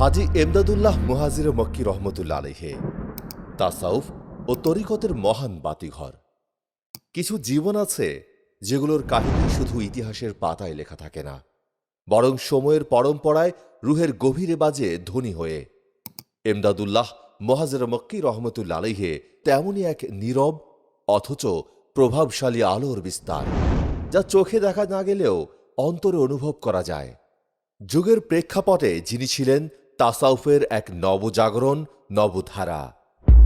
হাজি এমদাদুল্লাহ মুহাজির মক্কি রহমতুল্লা আলহে তাসাউফ ও তরিকতের মহান বাতিঘর। কিছু জীবন আছে যেগুলোর কাহিনী শুধু ইতিহাসের পাতায় লেখা থাকে না, বরং সময়ের পরম্পরায় রুহের গভীরে বাজে ধনী হয়ে। এমদাদুল্লাহ মহাজের মক্কি রহমতুল্লা আলহে তেমনই এক নীরব অথচ প্রভাবশালী আলোর বিস্তার, যা চোখে দেখা না গেলেও অন্তরে অনুভব করা যায়। যুগের প্রেক্ষাপটে যিনি ছিলেন তাসাউফের এক নবজাগরণ, নবধারা।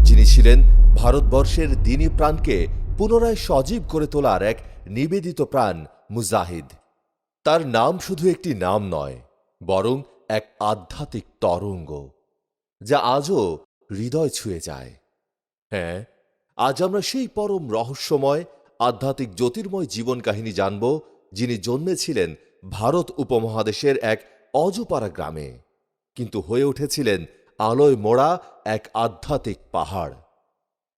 যিনি ছিলেন ভারতবর্ষের দিনী প্রাণকে পুনরায় সজীব করে তোলার এক নিবেদিত প্রাণ মুজাহিদ। তার নাম শুধু একটি নাম নয়, বরং এক আধ্যাত্মিক তরঙ্গ, যা আজও হৃদয় ছুঁয়ে যায়। হ্যাঁ আজ আমরা সেই পরম রহস্যময়, আধ্যাত্মিক জ্যোতির্ময় জীবন কাহিনী জানব, যিনি জন্মেছিলেন ভারত উপমহাদেশের এক অজপাড়া গ্রামে। কিন্তু হয়ে উঠেছিলেন আলোয় মোড়া এক আধ্যাত্মিক পাহাড়।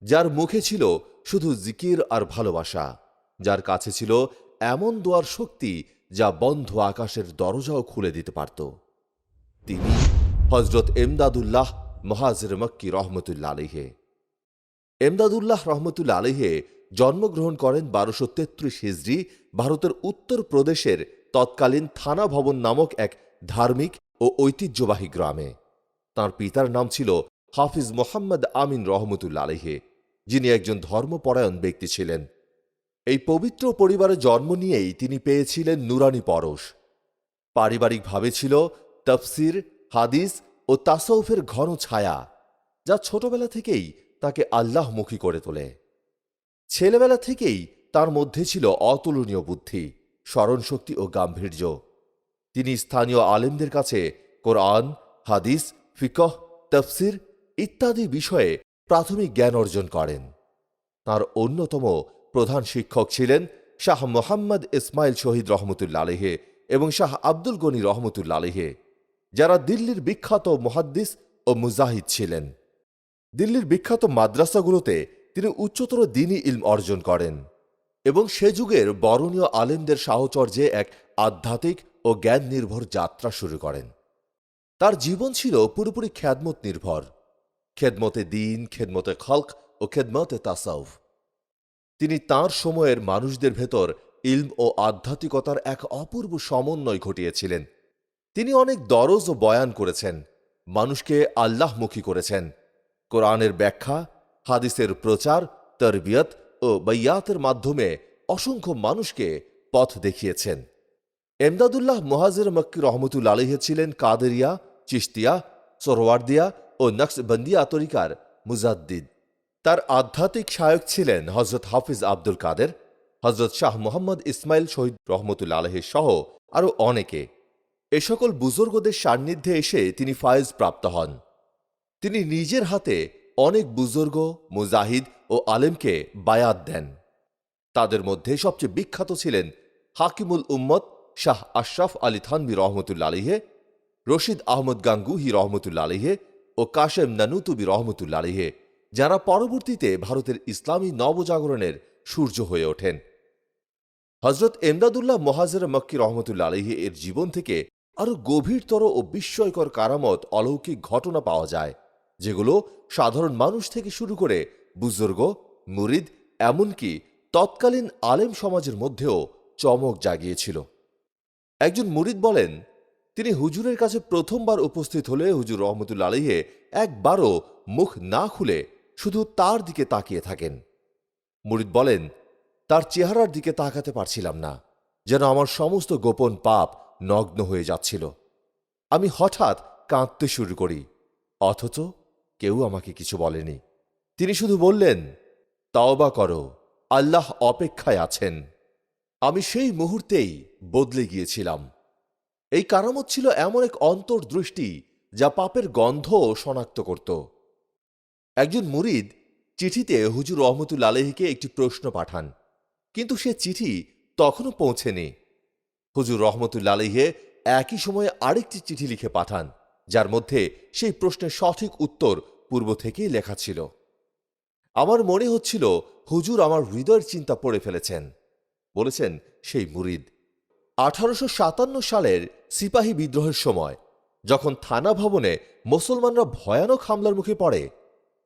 যার মুখে ছিল শুধু জিকির আর ভালোবাসা, যার কাছে ছিল এমন দোয়ার শক্তি যা বন্ধ আকাশের দরজাও খুলে দিতে পারত। তিনি হজরত এমদাদুল্লাহ মহাজের মক্কি রহমতুল্লা আলিহে এমদাদুল্লাহ রহমতুল্লা আলিহে জন্মগ্রহণ করেন বারোশো তেত্রিশ হিজড়ি ভারতের উত্তর প্রদেশের তৎকালীন থানা ভবন নামক এক ধার্মিক ও ঐতিহ্যবাহী গ্রামে। তার পিতার নাম ছিল হাফিজ মোহাম্মদ আমিন রহমতুল্লা আলিহে যিনি একজন ধর্মপরায়ণ ব্যক্তি ছিলেন। এই পবিত্র পরিবারে জন্ম নিয়েই তিনি পেয়েছিলেন নুরানি পরশ। পারিবারিকভাবে ছিল তফসির, হাদিস ও তাসৌফের ঘন ছায়া, যা ছোটবেলা থেকেই তাকে আল্লাহমুখী করে তোলে। ছেলেবেলা থেকেই তার মধ্যে ছিল অতুলনীয় বুদ্ধি, স্মরণশক্তি ও গাম্ভীর্য। তিনি স্থানীয় আলেমদের কাছে কোরআন, হাদিস, ফিকহ, তফসির ইত্যাদি বিষয়ে প্রাথমিক জ্ঞান অর্জন করেন। তার অন্যতম প্রধান শিক্ষক ছিলেন শাহ মোহাম্মদ ইসমাইল শহীদ রহমতুল্লা আলহে এবং শাহ আব্দুল গনি রহমতুল্লা আলহে যারা দিল্লির বিখ্যাত মহাদ্দিস ও মুজাহিদ ছিলেন। দিল্লির বিখ্যাত মাদ্রাসাগুলোতে তিনি উচ্চতর দিনী ইলম অর্জন করেন এবং সে যুগের বরণীয় আলেমদের সাহচর্যে এক আধ্যাত্মিক ও জ্ঞান নির্ভর যাত্রা শুরু করেন। তার জীবন ছিল পুরোপুরি খ্যাদমত নির্ভর। খেদমতে দিন, খেদমতে খলক ও খেদমতে তাসাউফ। তিনি তার সময়ের মানুষদের ভেতর ইলম ও আধ্যাত্মিকতার এক অপূর্ব সমন্বয় ঘটিয়েছিলেন। তিনি অনেক দরজ ও বয়ান করেছেন। মানুষকে আল্লাহমুখী করেছেন। কোরআনের ব্যাখ্যা, হাদিসের প্রচার, তরবিয়ত ও বৈয়াতের মাধ্যমে অসংখ্য মানুষকে পথ দেখিয়েছেন। এমদাদুল্লাহ মহাজের মক্কি রহমতুল আলহে ছিলেন কাদেরিয়া চিস্তিয়া সোরওয়ার্দিয়া ও নকশবন্দিয়া তরিকার মুজাদ্দিদ। তার আধ্যাত্মিক সহায়ক ছিলেন হজরত হাফিজ আব্দুল কাদের হজরত শাহ মোহাম্মদ ইসমাইল শহীদ রহমতুল্লা আলহের সহ আরও অনেকে। এ সকল বুজুর্গদের সান্নিধ্যে এসে তিনি ফায়েজ প্রাপ্ত হন। তিনি নিজের হাতে অনেক বুজুর্গ, মুজাহিদ ও আলেমকে বায়াত দেন। তাদের মধ্যে সবচেয়ে বিখ্যাত ছিলেন হাকিমুল উম্মত শাহ আশরাফ আলী থানবি রহমতুল্লা আলিহে রশিদ আহমদ গাঙ্গুহি রহমতুল্লা আলিহে ও কাশেম নানুতুবি রহমতুল্লা আলিহে যারা পরবর্তীতে ভারতের ইসলামী নবজাগরণের সূর্য হয়ে ওঠেন। হজরত এমদাদুল্লাহ মহাজের মক্কি রহমতুল্লা আলহি এর জীবন থেকে আরও গভীরতর ও বিস্ময়কর কারামত, অলৌকিক ঘটনা পাওয়া যায়, যেগুলো সাধারণ মানুষ থেকে শুরু করে বুজুর্গ, মুরিদ, এমনকি তৎকালীন আলেম সমাজের মধ্যেও চমক জাগিয়েছিল। একজন মুরিদ বলেন, তিনি হুজুরের কাছে প্রথমবার উপস্থিত হলে হুজুর রহমতুল্লা আলহে একবারও মুখ না খুলে শুধু তার দিকে তাকিয়ে থাকেন। মুরিদ বলেন, তার চেহারার দিকে তাকাতে পারছিলাম না, যেন আমার সমস্ত গোপন পাপ নগ্ন হয়ে যাচ্ছিল। আমি হঠাৎ কাঁদতে শুরু করি, অথচ কেউ আমাকে কিছু বলেনি। তিনি শুধু বললেন, তাওবা করো, আল্লাহ অপেক্ষায় আছেন। আমি সেই মুহূর্তেই বদলে গিয়েছিলাম। এই কারামত ছিল এমন এক অন্তর্দৃষ্টি যা পাপের গন্ধ শনাক্ত করত। একজন মুরিদ চিঠিতে হুজুর রহমতুল আলহীকে একটি প্রশ্ন পাঠান, কিন্তু সে চিঠি তখনও পৌঁছেনি। হুজুর রহমতুল্লা আলহে একই সময়ে আরেকটি চিঠি লিখে পাঠান, যার মধ্যে সেই প্রশ্নের সঠিক উত্তর পূর্ব থেকেই লেখা ছিল। আমার মনে হচ্ছিল হুজুর আমার হৃদয়ের চিন্তা পড়ে ফেলেছেন। বলেছেন সেই মুরিদ। আঠারোশো সাতান্ন সালের সিপাহী বিদ্রোহের সময়, যখন থানা ভবনে মুসলমানরা ভয়ানক হামলার মুখে পড়ে,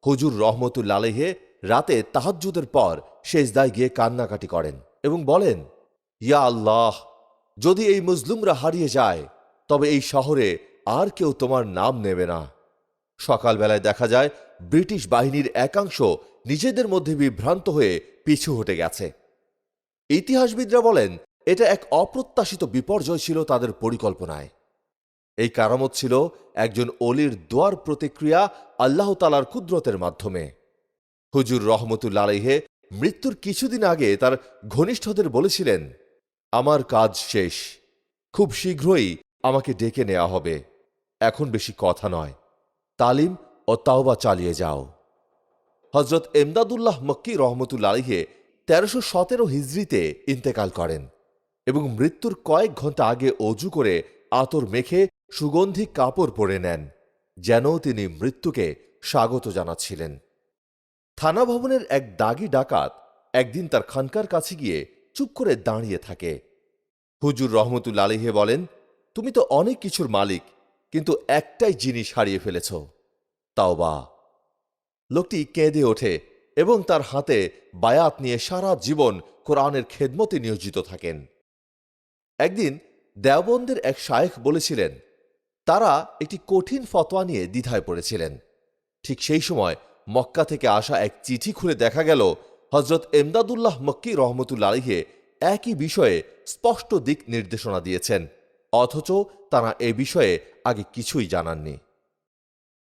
হুজুর রহমতুল্লালেহে রাতে তাহাজ্জুদের পর শেষদায় গিয়ে কান্নাকাটি করেন এবং বলেন, ইয়া আল্লাহ, যদি এই মুসলিমরা হারিয়ে যায়, তবে এই শহরে আর কেউ তোমার নাম নেবে না। সকালবেলায় দেখা যায়, ব্রিটিশ বাহিনীর একাংশ নিজেদের মধ্যে বিভ্রান্ত হয়ে পিছু হটে গেছে। ইতিহাসবিদরা বলেন, এটা এক অপ্রত্যাশিত বিপর্যয় ছিল তাদের পরিকল্পনায়। এই কারামত ছিল একজন অলির দোয়ার প্রতিক্রিয়া আল্লাহ তালার কুদরতের মাধ্যমে। হুজুর রহমতুল্লা আলাইহে মৃত্যুর কিছুদিন আগে তার ঘনিষ্ঠদের বলেছিলেন, আমার কাজ শেষ। খুব শীঘ্রই আমাকে ডেকে নেওয়া হবে। এখন বেশি কথা নয়। তালিম ও তাওবা চালিয়ে যাও। হজরত এমদাদুল্লাহ মক্কি রহমতুল্লা আলিহে তেরোশো সতেরো হিজড়িতে ইন্তেকাল করেন এবং মৃত্যুর কয়েক ঘণ্টা আগে অজু করে আতর মেখে সুগন্ধি কাপড় পরে নেন, যেন তিনি মৃত্যুকে স্বাগত জানাচ্ছিলেন। থানা ভবনের এক দাগি ডাকাত একদিন তার খানকার কাছে গিয়ে চুপ করে দাঁড়িয়ে থাকে। হুজুর রহমতুল্লা আলিহে বলেন, তুমি তো অনেক কিছুর মালিক, কিন্তু একটাই জিনিস হারিয়ে ফেলেছ তাও বা লোকটি কেঁদে ওঠে এবং তার হাতে বায়াত নিয়ে সারা জীবন কোরআনের খেদমতে নিয়োজিত থাকেন। একদিন দেওবন্দের এক শায়েখ বলেছিলেন, তারা একটি কঠিন ফতোয়া নিয়ে দ্বিধায় পড়েছিলেন। ঠিক সেই সময় মক্কা থেকে আসা এক চিঠি খুলে দেখা গেল হজরত এমদাদুল্লাহ মক্কি রহমতুল্লা আলিহে একই বিষয়ে স্পষ্ট দিক নির্দেশনা দিয়েছেন, অথচ তারা এ বিষয়ে আগে কিছুই জানাননি।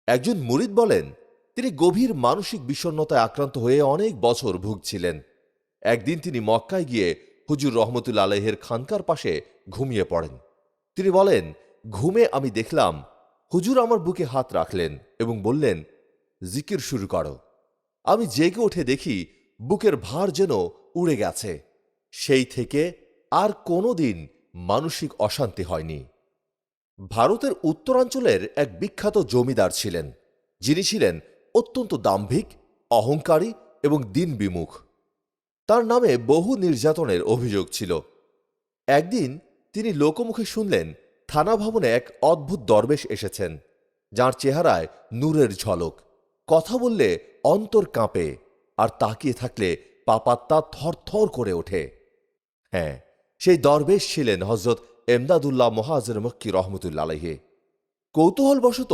একজন মুরিদ বলেন তিনি গভীর মানসিক বিষণ্ণতায় আক্রান্ত হয়ে অনেক বছর ভুগছিলেন। একদিন তিনি মক্কায় গিয়ে হুজুর রহমতুল্লা আলহের খানকার পাশে ঘুমিয়ে পড়েন। তিনি বলেন, ঘুমে আমি দেখলাম, হুজুর আমার বুকে হাত রাখলেন এবং বললেন, জিকির শুরু করো। আমি জেগে উঠে দেখি বুকের ভার যেন উড়ে গেছে। সেই থেকে আর কোনো দিন মানসিক অশান্তি হয়নি। ভারতের উত্তরাঞ্চলের এক বিখ্যাত জমিদার ছিলেন। যিনি ছিলেন অত্যন্ত দাম্ভিক, অহংকারী এবং দিন বিমুখ তার নামে বহু নির্যাতনের অভিযোগ ছিল। একদিন তিনি লোকমুখে শুনলেন, থানা ভবনে এক অদ্ভুত দরবেশ এসেছেন, যার চেহারায় নূরের ঝলক। কথা বললে অন্তর কাঁপে আর তাকিয়ে থাকলে পাপাত্তা থরথর করে ওঠে। হ্যাঁ সেই দরবেশ ছিলেন হজরত এমদাদুল্লাহ মহাজের মক্কি রহমতুল্লা আলহে কৌতূহলবশত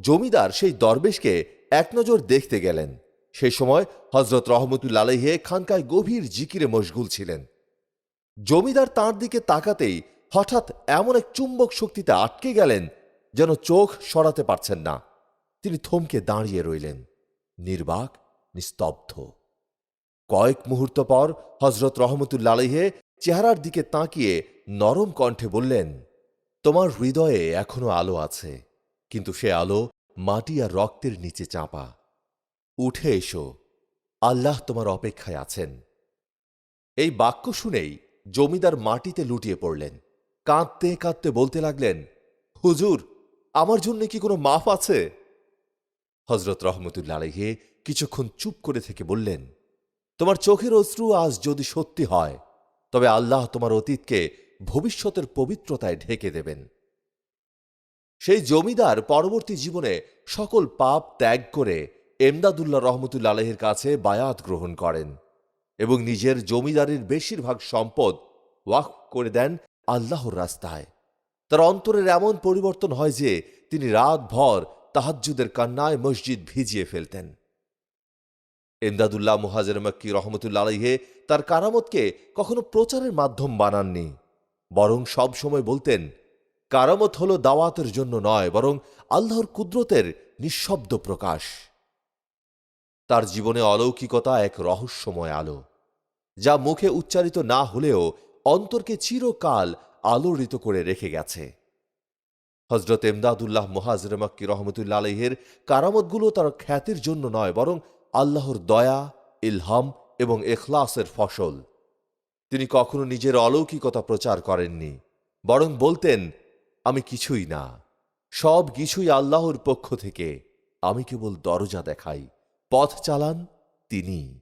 জমিদার সেই দরবেশকে এক নজর দেখতে গেলেন। সেই সময় হজরত রহমতুল্লা আলহে খানকায় গভীর জিকিরে মশগুল ছিলেন। জমিদার তাঁর দিকে তাকাতেই হঠাৎ এমন এক চুম্বক শক্তিতে আটকে গেলেন যেন চোখ সরাতে পারছেন না। তিনি থমকে দাঁড়িয়ে রইলেন, নির্বাক, নিস্তব্ধ। কয়েক মুহূর্ত পর হজরত রহমতুল্লা আলহে চেহারার দিকে তাকিয়ে নরম কণ্ঠে বললেন, তোমার হৃদয়ে এখনও আলো আছে, কিন্তু সে আলো মাটি আর রক্তের নিচে চাপা। উঠে এসো, আল্লাহ তোমার অপেক্ষায় আছেন। এই বাক্য শুনেই জমিদার মাটিতে লুটিয়ে পড়লেন। কাঁদতে কাঁদতে বলতে লাগলেন, হুজুর, আমার জন্য কি কোনো মাফ আছে? হজরত রহমতুল্লা আলহে কিছুক্ষণ চুপ করে থেকে বললেন, তোমার চোখের অশ্রু আজ যদি সত্যি হয়, তবে আল্লাহ তোমার অতীতকে ভবিষ্যতের পবিত্রতায় ঢেকে দেবেন। সেই জমিদার পরবর্তী জীবনে সকল পাপ ত্যাগ করে এমদাদুল্লাহ রহমতুল্লা আলহের কাছে বায়াত গ্রহণ করেন এবং নিজের জমিদারির বেশিরভাগ সম্পদ ওয়াক করে দেন আল্লাহর রাস্তায়। তার অন্তরের এমন পরিবর্তন হয় যে তিনি রাতভর তাহাজ্জুদের কান্নায় মসজিদ ভিজিয়ে ফেলতেন। এমদাদুল্লাহ মুহাজের মক্কি রহমতুল্লা আলহে তার কারামতকে কখনো প্রচারের মাধ্যম বানাননি, বরং সব সময় বলতেন কারামত হল দাওয়াতের জন্য নয়, বরং আল্লাহর কুদরতের নিঃশব্দ প্রকাশ। তার জীবনে অলৌকিকতা এক রহস্যময় আলো, যা মুখে উচ্চারিত না হলেও অন্তরকে চিরকাল আলোড়িত করে রেখে গেছে। হজরত এমদাদুল্লাহ মহাজর মক্কি রহমতুল্লা আলহের কারামতগুলো তার খ্যাতির জন্য নয়, বরং আল্লাহর দয়া, ইলহাম এবং এখলাসের ফসল। তিনি কখনো নিজের অলৌকিকতা প্রচার করেননি, বরং বলতেন আমি কিছুই না। সব কিছুই আল্লাহর পক্ষ থেকে। আমি কেবল দরজা দেখাই। পথ চালান তিনি।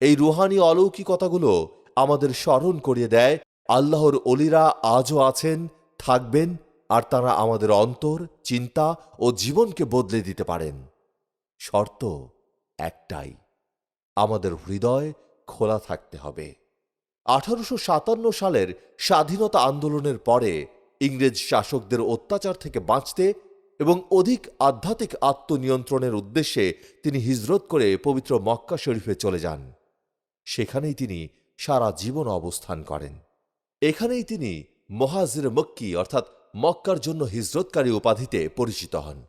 এই রুহানি অলৌকিকতাগুলো আমাদের স্মরণ করিয়ে দেয়। আল্লাহর অলিরা আজও আছেন, থাকবেন, আর তারা আমাদের অন্তর, চিন্তা ও জীবনকে বদলে দিতে পারেন। শর্ত একটাই, আমাদের হৃদয় খোলা থাকতে হবে। আঠারোশো সাতান্ন সালের স্বাধীনতা আন্দোলনের পরে ইংরেজ শাসকদের অত্যাচার থেকে বাঁচতে এবং অধিক আধ্যাত্মিক আত্মনিয়ন্ত্রণের উদ্দেশ্যে তিনি হিজরত করে পবিত্র মক্কা শরীফে চলে যান। সেখানেই তিনি সারা জীবন অবস্থান করেন। এখানেই তিনি মহাজির মক্কি অর্থাৎ মক্কার জন্য হিজরতকারী উপাধিতে পরিচিত হন।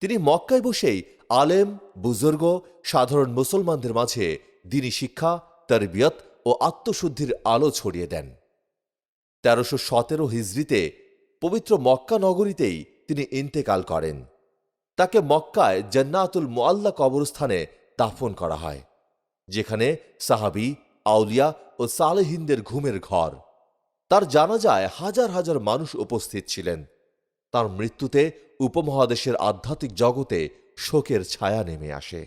তিনি মক্কায় বসেই আলেম, বুজুর্গ, সাধারণ মুসলমানদের মাঝে দিনী শিক্ষা, তরবিয়ত ও আত্মশুদ্ধির আলো ছড়িয়ে দেন। তেরোশো সতেরো হিজড়িতে পবিত্র মক্কা নগরীতেই তিনি ইন্তেকাল করেন। তাকে মক্কায় জান্নাতুল মোয়াল্লা কবরস্থানে দাফন করা হয়, যেখানে সাহাবি, আউলিয়া ও সালেহিনদের ঘুমের ঘর। তার জানাজায় হাজার হাজার মানুষ উপস্থিত ছিলেন। তার মৃত্যুতে উপমহাদেশের আধ্যাত্মিক জগতে শোকের ছায়া নেমে আসে।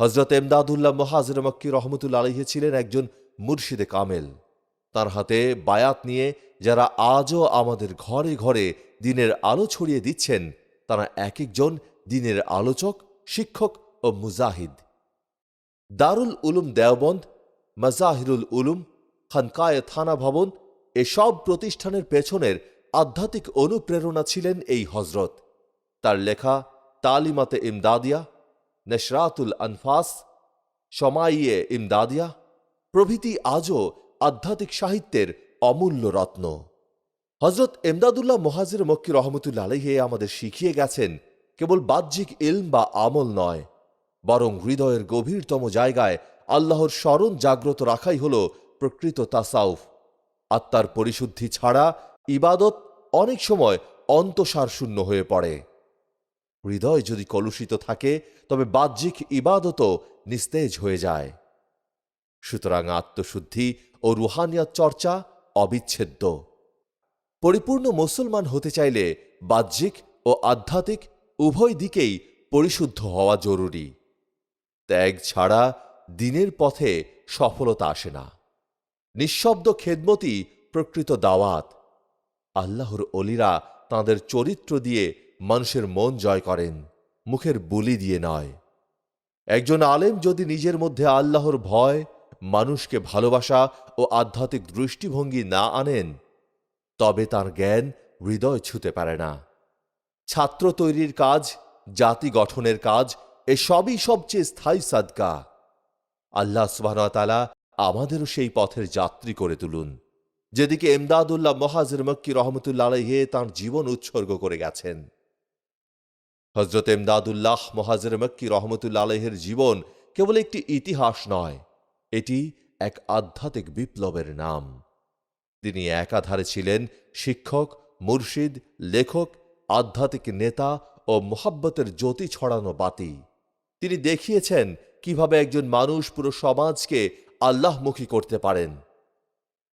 হজরত এমদাদুল্লাহ মহাজর মক্কি রহমতুল্লা আলহি ছিলেন একজন মুর্শিদে কামেল। তার হাতে বায়াত নিয়ে যারা আজও আমাদের ঘরে ঘরে দিনের আলো ছড়িয়ে দিচ্ছেন, তারা এক একজন দিনের আলোচক, শিক্ষক ও মুজাহিদ। দারুল উলুম দেওবন্দ, মাজাহিরুল উলুম, খানকায়ে থানা ভবন এসব প্রতিষ্ঠানের পেছনের আধ্যাত্মিক অনুপ্রেরণা ছিলেন এই হজরত তার লেখা তালিমাতে ইমদাদিয়া, নেশরাতুল আনফাস সমাইয়ে ইমদাদিয়া, প্রভৃতি আজও আধ্যাত্মিক সাহিত্যের অমূল্য রত্ন। হজরত এমদাদুল্লাহ মহাজির মক্কি রহমতুল্লা আলহে আমাদের শিখিয়ে গেছেন, কেবল বাহ্যিক ইলম বা আমল নয়, বরং হৃদয়ের গভীরতম জায়গায় আল্লাহর স্মরণ জাগ্রত রাখাই হল প্রকৃত তাসাউফ। আত্মার পরিশুদ্ধি ছাড়া ইবাদত অনেক সময় অন্তসার শূন্য হয়ে পড়ে। হৃদয় যদি কলুষিত থাকে, তবে বাহ্যিক ইবাদতও নিস্তেজ হয়ে যায়। সুতরাং আত্মশুদ্ধি ও রুহানিয়াত চর্চা অবিচ্ছেদ্য। পরিপূর্ণ মুসলমান হতে চাইলে বাহ্যিক ও আধ্যাত্মিক উভয় দিকেই পরিশুদ্ধ হওয়া জরুরি। ত্যাগ ছাড়া দিনের পথে সফলতা আসে না। নিঃশব্দ খেদমতি প্রকৃত দাওয়াত। আল্লাহর অলিরা তাঁদের চরিত্র দিয়ে মানুষের মন জয় করেন, মুখের বুলি দিয়ে নয়। একজন আলেম যদি নিজের মধ্যে আল্লাহর ভয় মানুষকে ভালোবাসা ও আধ্যাত্মিক দৃষ্টিভঙ্গি না আনেন, তবে তার জ্ঞান হৃদয় ছুতে পারে না। ছাত্র তৈরির কাজ, জাতি গঠনের কাজ, এসবই সবচেয়ে স্থায়ী সাদকা। আল্লাহ সুবাহতালা আমাদেরও সেই পথের যাত্রী করে তুলুন, যেদিকে এমদাদুল্লাহ মহাজের মক্কি রহমতুল্লা আলহে তাঁর জীবন উৎসর্গ করে গেছেন। হজরত এমদাদুল্লাহ মহাজের মক্কি রহমতুল্লা আলহের জীবন কেবল একটি ইতিহাস নয় এটি এক আধ্যাত্মিক বিপ্লবের নাম। তিনি একাধারে ছিলেন শিক্ষক, মুর্শিদ, লেখক, আধ্যাত্মিক নেতা ও মোহাব্বতের জ্যোতি ছড়ানো বাতি। তিনি দেখিয়েছেন কীভাবে একজন মানুষ পুরো সমাজকে আল্লাহমুখী করতে পারেন।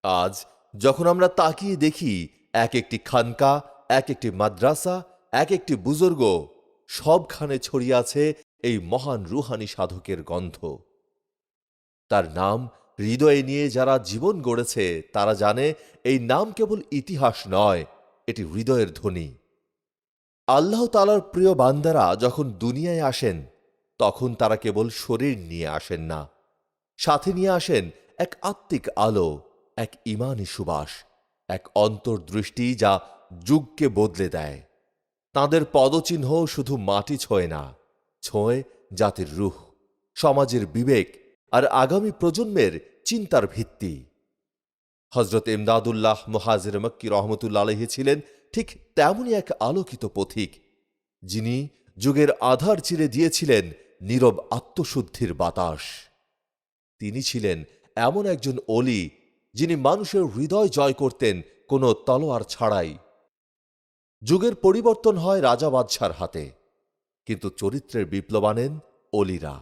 আজ যখন আমরা তাকিয়ে দেখি এক একটি খানকা, এক একটি মাদ্রাসা, এক একটি বুজুর্গ, সবখানে ছড়িয়ে আছে এই মহান রুহানি সাধকের গন্ধ। তার নাম হৃদয়ে নিয়ে যারা জীবন গড়েছে, তারা জানে এই নাম কেবল ইতিহাস নয়, এটি হৃদয়ের ধ্বনি। আল্লাহ তালার প্রিয় বান্দারা যখন দুনিয়ায় আসেন, তখন তারা কেবল শরীর নিয়ে আসেন না, সাথে নিয়ে আসেন এক আত্মিক আলো, এক ইমানি সুবাস, এক অন্তর্দৃষ্টি যা যুগকে বদলে দেয়। তাদের পদচিহ্ন শুধু মাটি ছোঁয় না, ছোঁয় জাতির রুহ, সমাজের বিবেক আর আগামী প্রজন্মের চিন্তার ভিত্তি। হজরত ইমদাদুল্লাহ মহাজির মক্কি রহমতুল্লা ছিলেন ঠিক তেমনই এক আলোকিত পথিক, যিনি যুগের আধার চিরে দিয়েছিলেন নীরব আত্মশুদ্ধির বাতাস। তিনি ছিলেন এমন একজন অলি যিনি মানুষের হৃদয় জয় করতেন কোনো তলোয়ার ছাড়াই। যুগের পরিবর্তন হয় রাজা বাদশার হাতে, কিন্তু চরিত্রের বিপ্লব আনেন অলিরা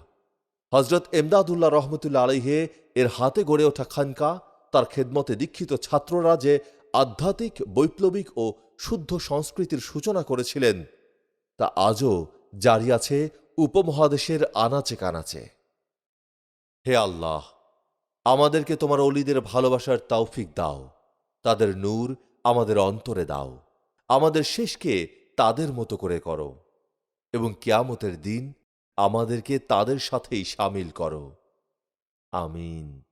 হজরত এমদাদুল্লাহ রহমতুল্লা আলহে এর হাতে গড়ে ওঠা খানকা, তার খেদমতে দীক্ষিত ছাত্ররা যে আধ্যাত্মিক, বৈপ্লবিক ও শুদ্ধ সংস্কৃতির সূচনা করেছিলেন, তা আজও জারি আছে, উপমহাদেশের আনাচে কানাচে। হে আল্লাহ, আমাদেরকে তোমার অলিদের ভালোবাসার তৌফিক দাও, তাদের নূর আমাদের অন্তরে দাও, আমাদের শেষকে তাদের মতো করে করো এবং কিয়ামতের দিন আমাদেরকে তাদের সাথেই সামিল করো। আমিন।